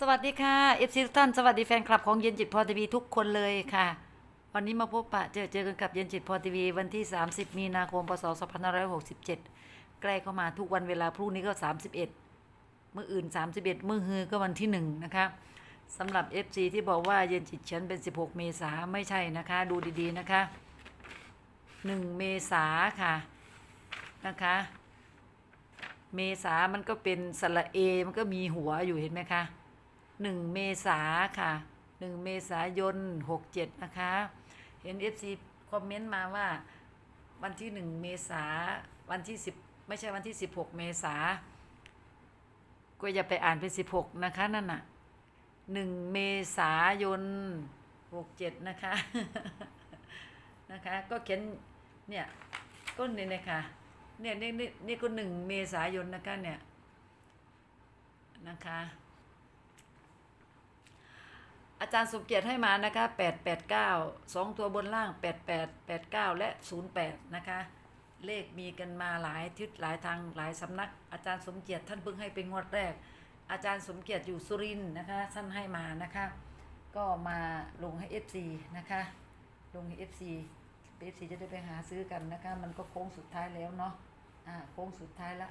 สวัสดีค่ะเอฟซีทุกท่าน สวัสดีแฟนคลับของเย็นจิตพอทีวีทุกคนเลยค่ะ วันนี้มาพบปะเจอเจอกันกับเย็นจิตพอทีวีวันที่ 30 มีนาคม พศ 2567 ใกล้เข้ามาทุกวันเวลาพรุ่งนี้ก็ 31มื่ออื่น 31มื่อฮือก็วันที่ 1 นะคะสำหรับ FC ที่บอกว่าเย็นจิตฉันเป็น 16 เมษาไม่ใช่นะคะ ดูดีๆนะคะ 1 เมษาค่ะนะคะ เมษามันก็เป็นสระเอมันก็มีหัวอยู่เห็นไหมคะ หนึ่งเมษาค่ะหนึ่งเมษายนหกเจ็ดนะคะ เห็นเอฟซีคอมเมนต์มาว่าวันที่หนึ่งเมษาวันที่สิบไม่ใช่วันที่สิบหกเมษาก็อย่าไปอ่านเป็นสิบหกนะคะ นั่นน่ะหนึ่งเมษายนหกเจ็ดนะคะ นะคะ ก็เขียนเนี่ยก็เนี่ยนะคะเนี่ยนี่นี่นี่ก็หนึ่งเมษายนนะคะเนี่ยนะคะ อาจารย์สมเกียรติให้มานะคะแปดแปดเก้าสองตัวบนล่างแปดแปดแปดเก้าและศูนย์แปดนะคะ เลขมีกันมาหลายทิศหลายทางหลายสำนัก อาจารย์สมเกียรติท่านเพิ่งให้เป็นงวดแรก อาจารย์สมเกียรติอยู่สุรินนะคะ ท่านให้มานะคะ ก็มาลงให้ FC นะคะ ลงให้ FC FC จะได้ไปหาซื้อกันนะคะ มันก็โค้งสุดท้ายแล้วเนาะ อ่า โค้งสุดท้ายละ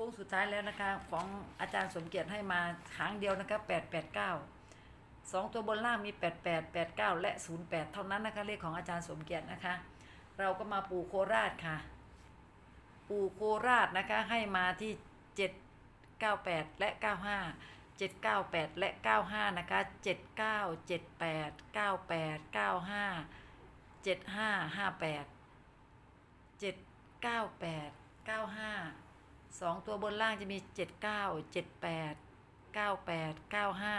ป้งสุดท้ายแล้วนะคะ ของอาจารย์สมเกียรติให้มาหางเดียวนะคะแปดแปดเก้าสองตัวบนล่างมีแปดแปดแปดเก้าและศูนย์แปดเท่านั้นนะคะเลขของอาจารย์สมเกียรตินะคะ เราก็มาปู่โคราชค่ะ ปู่โคราชนะคะให้มาที่เจ็ดเก้าแปดและเก้าห้าเจ็ดเก้าแปดและเก้าห้านะคะเจ็ดเก้าเจ็ดแปดเก้าแปดเก้าห้าเจ็ดห้าห้าแปดเจ็ดเก้าแปดเก้าห้า สองตัวบนล่างจะมีเจ็ดเก้าเจ็ดแปดเก้าแปดเก้าห้า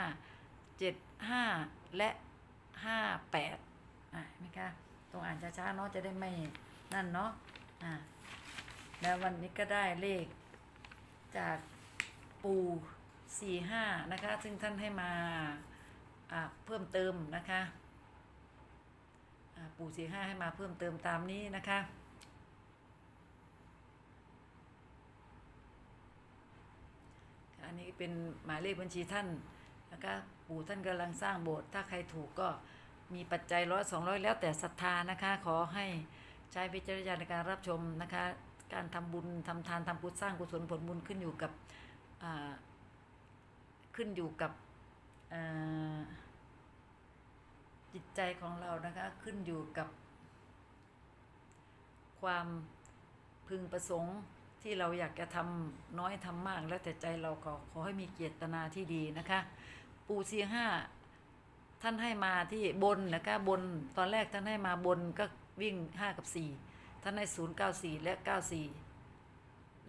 เจ็ดห้าและห้าแปดอะไหมคะตรงอ่านช้าๆเนาะจะได้ไม่นั่นเนาะอะแล้ววันนี้ก็ได้เลขจากปูสี่ห้านะคะ ซึ่งท่านให้มาอะเพิ่มเติมนะคะอะปูสี่ห้าให้มาเพิ่มเติมตามนี้นะคะ อันนี้เป็นหมายเลขบัญชีท่านนะคะปู่ท่านกำลังสร้างโบสถ์ถ้าใครถูกก็มีปัจจัยร้อยสองร้อยแล้วแต่ศรัทธานะคะ ขอให้ใช้วิจารณญาณในการรับชมนะคะ การทำบุญทำทานทำกุศลสร้างกุศลผลบุญขึ้นอยู่กับขึ้นอยู่กับจิตใจของเรานะคะขึ้นอยู่กับความพึงประสงค์ ที่เราอยากจะทำน้อยทำมาก แล้วแต่ใจเราก็ขอให้มีเจตนาที่ดีนะคะ ปูซีห้าท่านให้มาที่บนนะคะบนตอนแรกท่านให้มาบนก็วิ่งห้ากับสี่ท่านให้ศูนย์เก้าสี่และเก้าสี่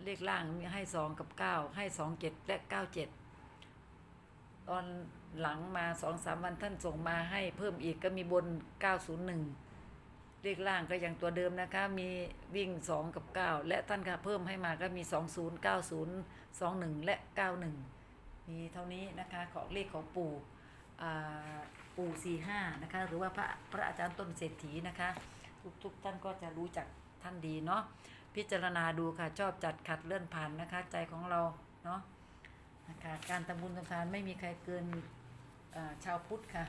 เลขล่างมีให้สองกับเก้าให้สองเจ็ดและเก้าเจ็ดตอนหลังมาสองสามวันท่านส่งมาให้เพิ่มอีกก็มีบนเก้าศูนย์หนึ่ง เลขล่างก็ยังตัวเดิมนะคะ มีวิ่ง 2 กับ 9 และท่านค่ะเพิ่มให้มาก็มี 20 90 21 และ 91 มีเท่านี้นะคะของเลขของปู่อ่าปู่45นะคะ หรือว่าพระพระอาจารย์ต้นเศรษฐีนะคะ ทุกทุกท่านก็จะรู้จักท่านดีเนาะพิจารณาดูค่ะชอบจัดขัดเลื่อนผ่านนะคะ ใจของเราเนาะนะคะการทำบุญทำทานไม่มีใครเกินอ่าชาวพุทธค่ะ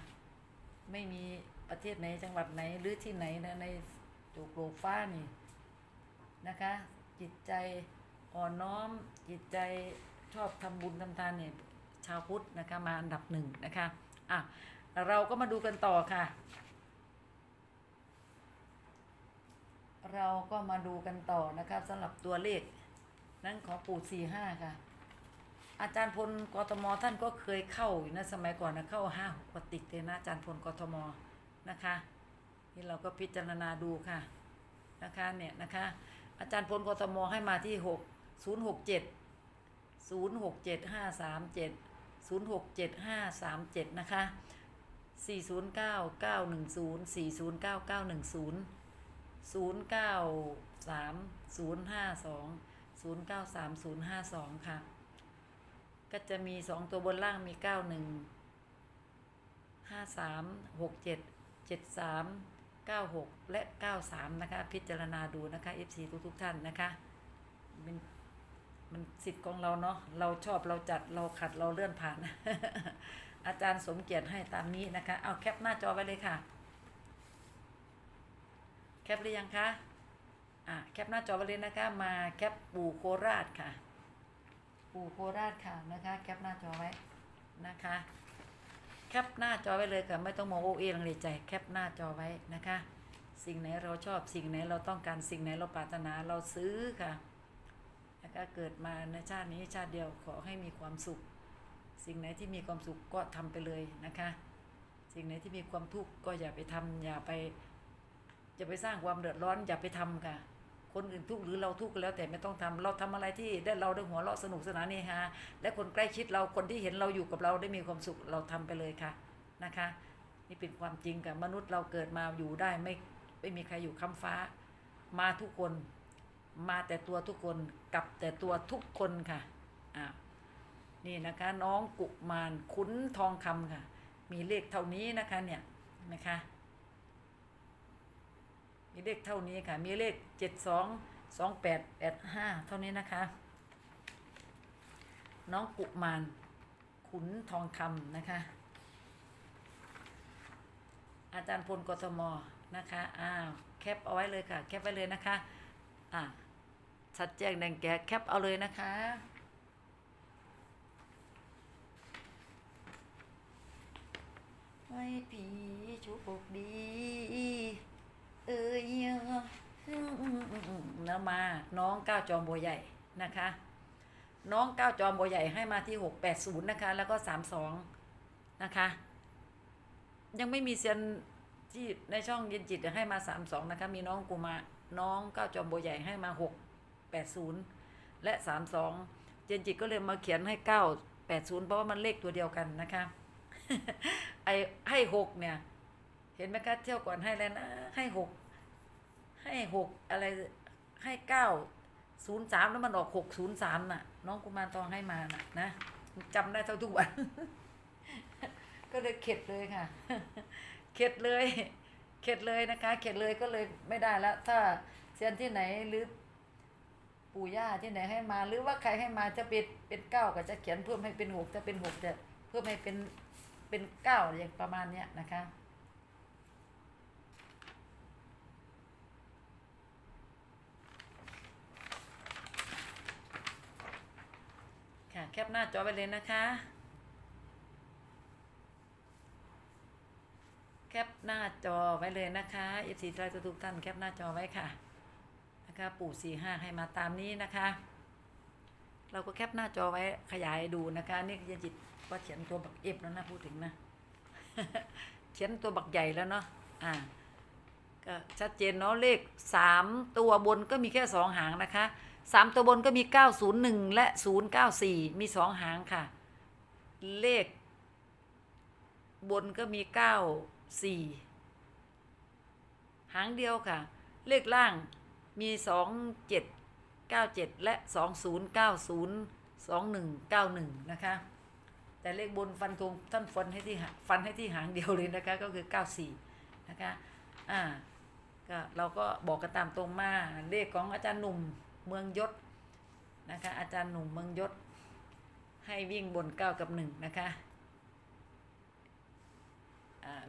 ไม่มี ประเทศไหนจังหวัดไหนหรือที่ไหนนะในโจกโลฟ้านี่นะคะ จิตใจอ่อนน้อมจิตใจชอบทำบุญทำทานเนี่ยชาวพุทธนะคะมาอันดับหนึ่งนะคะอะเราก็มาดูกันต่อค่ะ เราก็มาดูกันต่อนะคะสำหรับตัวเลข นั่นของปู่สี่ห้าค่ะ อาจารย์พลกทมท่านก็เคยเข้าอยู่นะสมัยก่อนนะเข้าห้าหกติดเลยนะอาจารย์พลกทม นะคะนี่เราก็พิจารณาดูค่ะนะคะเนี่ยนะคะอาจารย์พลกทมให้มาที่หกศูนย์หกเจ็ดศูนย์หกเจ็ดห้าสามเจ็ดศูนย์หกเจ็ดห้าสามเจ็ดนะคะสี่ศูนย์เก้าเก้าหนึ่งศูนย์สี่ศูนย์เก้าเก้าหนึ่งศูนย์ศูนย์เก้าสามศูนย์ห้าสองศูนย์เก้าสามศูนย์ห้าสองค่ะ ก็จะมีสองตัวบนล่างมีเก้า หนึ่งห้าสาหกเจ็ดเจ็ดสาม96 และ 93 นะคะ พิจารณาดูนะคะ FC ทุกทุกท่านนะคะมันมันสิทธิ์ของเราเนาะเราชอบเราจัดเราขัดเราเลื่อนผ่าน อาจารย์สมเกียรติให้ตามนี้นะคะ เอาแคปหน้าจอไว้เลยค่ะ แคปหรือยังคะอะแคปหน้าจอไว้เลยนะคะมาแคปปู่โคราชค่ะ ปู่โคราชค่ะนะคะ แคปหน้าจอไว้นะคะ แคปหน้าจอไว้เลยค่ะไม่ต้องมองโอเอลังเลใจแคปหน้าจอไว้นะคะ สิ่งไหนเราชอบสิ่งไหนเราต้องการสิ่งไหนเราปรารถนาเราซื้อค่ะแล้วก็เกิดมาในชาตินี้ชาติเดียวขอให้มีความสุข สิ่งไหนที่มีความสุขก็ทำไปเลยนะคะ สิ่งไหนที่มีความทุกข์ก็อย่าไปทำอย่าไปอย่าไปสร้างความเดือดร้อนอย่าไปทำค่ะ คนอื่นทุกข์หรือเราทุกข์แล้วแต่ไม่ต้องทำเราทำอะไรที่ได้เราได้หัวเราะสนุกสนานนี่ฮะและคนใกล้ชิดเราคนที่เห็นเราอยู่กับเราได้มีความสุขเราทำไปเลยค่ะนะคะ นี่เป็นความจริงกับมนุษย์เราเกิดมาอยู่ได้ไม่ไม่มีใครอยู่ค้ำฟ้า มาทุกคนมาแต่ตัวทุกคนกลับแต่ตัวทุกคนค่ะอ่านี่นะคะน้องกุมารคุ้นทองคำค่ะ มีเลขเท่านี้นะคะเนี่ยนะคะ มีเลขเท่านี้ค่ะ มีเลขเจ็ดสองสองแปดแปดห้าเท่านี้นะคะ น้องกุมารขุนทองคำนะคะ อาจารย์พลกทมนะคะ อ้าว แคปเอาไว้เลยค่ะ แคปไว้เลยนะคะ อ่าชัดแจ้งแดงแก่แคปเอาเลยนะคะให้ผีชุบกดี เอ้ยแล้วมาน้องก้าวจอมบัวใหญ่นะคะ น้องก้าวจอมบัวใหญ่ให้มาที่หกแปดศูนย์นะคะ แล้วก็สามสองนะคะ ยังไม่มีเซียนที่ในช่องเย็นจิตให้มาสามสองนะคะ มีน้องกูมาน้องก้าวจอมบัวใหญ่ให้มาหกแปดศูนย์และสามสองเจนจิตก็เลยมาเขียนให้เก้าแปดศูนย์เพราะว่ามันเลขตัวเดียวกันนะคะ ไอให้หกเนี่ย เห็นไหมคะเที่ยวก่อนให้แล้วนะให้หกให้หกอะไรให้เก้าศูนย์สามแล้วมันออกหกศูนย์สามน่ะ น้องกุมารทองให้มาน่ะนะจำได้เท่าทุกวัน ก็เลยเข็ดเลยค่ะ เข็ดเลย เข็ดเลยนะคะ เข็ดเลยก็เลยไม่ได้แล้ว ถ้าเซียนที่ไหนหรือปู่ย่าที่ไหนให้มา หรือว่าใครให้มาจะเป็นเป็นเก้าก็จะเขียนเพิ่มให้เป็นหกจะเป็นหกจะเพิ่มให้เป็นเป็นเก้าอย่างประมาณเนี้ยนะคะ แคปหน้าจอไปเลยนะคะ แคปหน้าจอไว้เลยนะคะเอฟซีทรายทุกท่านแคปหน้าจอไว้ค่ะนะคะปู่สี่ห้าให้มาตามนี้นะคะ เราก็แคปหน้าจอไว้ขยายดูนะคะนี่ยันจิตก็เขียนตัวบักเอฟแล้วนะพูดถึงนะเขียนตัวบักใหญ่แล้วเนาะอ่าก็ชัดเจนเนาะเลขสามตัวบนก็มีแค่สองหางนะคะ สามตัวบนก็มีเก้าศูนย์หนึ่งและศูนย์เก้าสี่มีสองหางค่ะ เลข บนก็มีเก้าสี่หางเดียวค่ะ เลขล่างมีสองเจ็ดเก้าเจ็ดและสองศูนย์เก้าศูนย์สองหนึ่งเก้าหนึ่งนะคะ แต่เลขบนฟันธงท่านฟันให้ที่หาฟันให้ที่หางเดียวเลยนะคะ ก็คือเก้าสี่นะคะ อ่าก็เราก็บอกกันตามตรงมาเลขของอาจารย์หนุ่ม เมืองยศนะคะ อาจารย์หนุ่มเมืองยศ ให้วิ่งบนเก้ากับหนึ่งนะคะ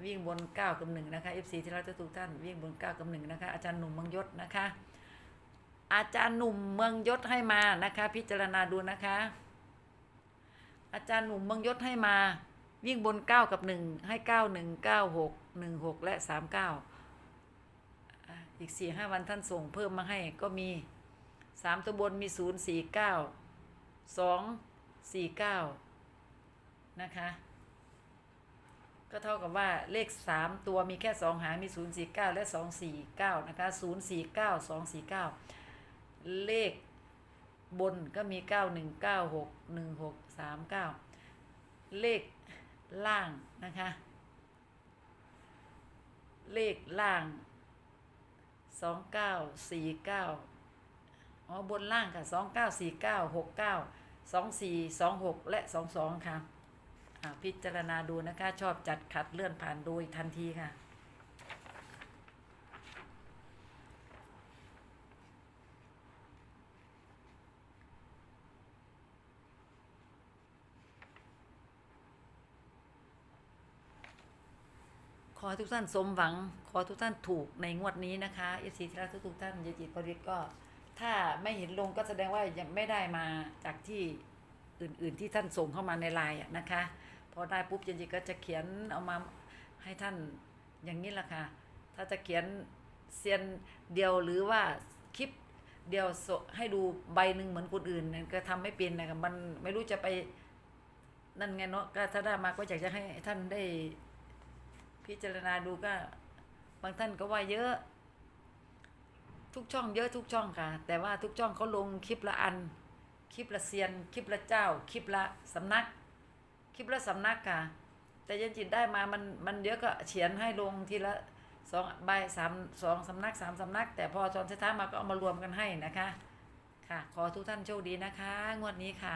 วิ่งบนเก้ากับหนึ่งนะคะ FC ที่เราจะทุกท่านวิ่งบนเก้ากับหนึ่งนะคะ อาจารย์หนุ่มเมืองยศนะคะ อาจารย์หนุ่มเมืองยศให้มานะคะ พิจารณาดูนะคะ อาจารย์หนุ่มเมืองยศให้มา วิ่งบนเก้ากับหนึ่งให้เก้าหนึ่งเก้าหกหนึ่งหกและสามเก้าอีกสี่ห้าวันท่านส่งเพิ่มมาให้ก็มี สามตัวบนมีศูนย์สี่เก้าสองสี่เก้านะคะ ก็เท่ากับว่าเลขสามตัวมีแค่สองหางมีศูนย์สี่เก้าและสองสี่เก้านะคะศูนย์สี่เก้าสองสี่เก้าเลขบนก็มีเก้าหนึ่งเก้าหกหนึ่งหกสามเก้าเลขล่างนะคะ เลขล่างสองเก้าสี่เก้า อ๋อบนล่างค่ะสองเก้าสี่เก้าหกเก้าสองสี่สองหกและสองสองค่ะพิจารณาดูนะคะ ชอบจัดขัดเลื่อนผ่านโดยทันทีค่ะขอทุกท่านสมหวัง ขอทุกท่านถูกในงวดนี้นะคะเอฟซีที่รักทุกท่านเยจิตพริตก็ ถ้าไม่เห็นลงก็แสดงว่ายังไม่ได้มาจากที่อื่นๆที่ท่านส่งเข้ามาในไลน์นะคะ พอได้ปุ๊บยายจิก็จะเขียนเอามาให้ท่านอย่างนี้แหละค่ะ ถ้าจะเขียนเซียนเดียวหรือว่าคลิปเดียวให้ดูใบหนึ่งเหมือนคนอื่นนี่ยก็ทำไม่เป็นนะคะมันไม่รู้จะไปนั่นไงเนาะก็ถ้าได้มาก็อยากจะให้ท่านได้พิจารณาดูก็บางท่านก็ว่าเยอะ ทุกช่องเยอะทุกช่องค่ะ แต่ว่าทุกช่องเขาลงคลิปละอัน คลิปละเซียน คลิปละเจ้า คลิปละสำนัก คลิปละสำนักค่ะ แต่ยันจิตได้มามันมันเยอะก็เฉียนให้ลงทีละสองใบสามสองสำนักสามสำนัก แต่พอตอนท้ายมาก็เอามารวมกันให้นะคะ ค่ะ ขอทุกท่านโชคดีนะคะ งวดนี้ค่ะ